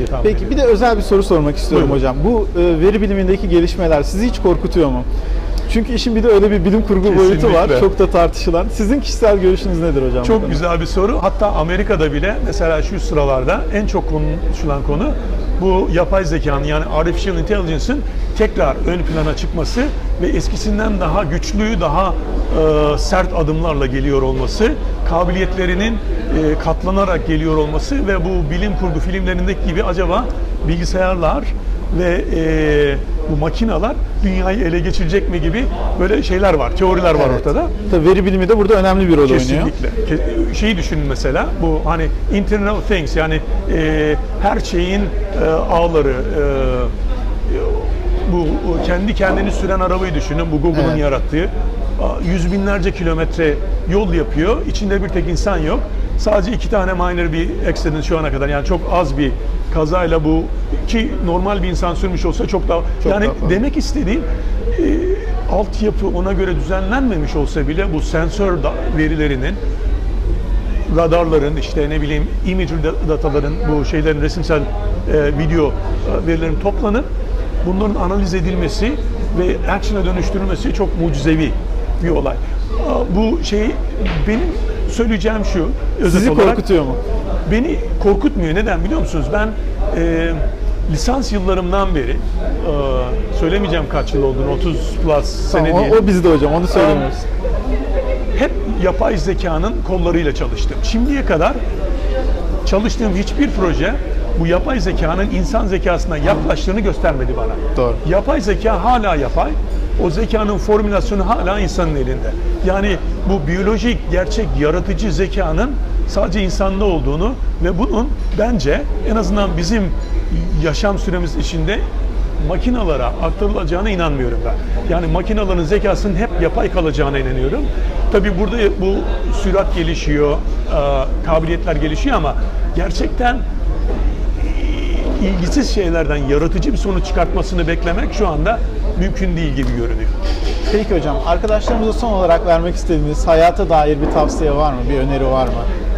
diye tahmin Peki ediyorum. bir de özel bir soru sormak istiyorum Buyurun. hocam. Bu e, veri bilimindeki gelişmeler sizi hiç korkutuyor mu? Çünkü işin bir de öyle bir bilim kurgu boyutu var. Kesinlikle. Çok da tartışılan. Sizin kişisel görüşünüz nedir hocam? Çok konuda? güzel bir soru. Hatta Amerika'da bile mesela şu sıralarda en çok konuşulan konu bu yapay zekanın yani artificial intelligence'ın tekrar ön plana çıkması ve eskisinden daha güçlü, daha e, sert adımlarla geliyor olması, kabiliyetlerinin e, katlanarak geliyor olması ve bu bilim kurgu filmlerindeki gibi acaba bilgisayarlar ve e, bu makinalar dünyayı ele geçirecek mi gibi böyle şeyler var, teoriler var Evet. ortada. Tabii veri bilimi de burada önemli bir rol oynuyor. Kesinlikle. Ke- Şeyi düşünün mesela bu hani Internet of Things yani e, her şeyin e, ağları e, bu kendi kendini süren arabayı düşünün. Bu Google'ın Evet. yarattığı yüz binlerce kilometre yol yapıyor. İçinde bir tek insan yok. Sadece iki tane minor bir accident şu ana kadar yani çok az bir kazayla bu ki normal bir insan sürmüş olsa çok daha Çok yani daha demek istediğim e, altyapı ona göre düzenlenmemiş olsa bile bu sensör verilerinin radarların işte ne bileyim imagery da- dataların bu şeylerin resimsel e, video e, verilerin toplanıp bunların analiz edilmesi ve action'a dönüştürülmesi çok mucizevi bir olay. Bu şey benim söyleyeceğim şu özet Sizi olarak korkutuyor mu? beni korkutmuyor. Neden biliyor musunuz? Ben e, lisans yıllarımdan beri e, söylemeyeceğim kaç yıl olduğunu 30 plus sene Tamam, diye o, o bizde hocam onu söylemiyoruz. hep yapay zekanın kollarıyla çalıştım. Şimdiye kadar çalıştığım hiçbir proje bu yapay zekanın insan zekasına yaklaştığını göstermedi bana. Doğru. Yapay zeka hala yapay. O zekanın formülasyonu hala insanın elinde. Yani bu biyolojik, gerçek, yaratıcı zekanın sadece insanda olduğunu ve bunun bence en azından bizim yaşam süremiz içinde makinalara aktarılacağına inanmıyorum ben. Yani makinaların zekasının hep yapay kalacağına inanıyorum. Tabii burada bu sürat gelişiyor, kabiliyetler gelişiyor ama gerçekten ilgisiz şeylerden yaratıcı bir sonuç çıkartmasını beklemek şu anda mümkün değil gibi görünüyor. Peki hocam arkadaşlarımıza son olarak vermek istediğiniz hayata dair bir tavsiye var mı? Bir öneri var mı?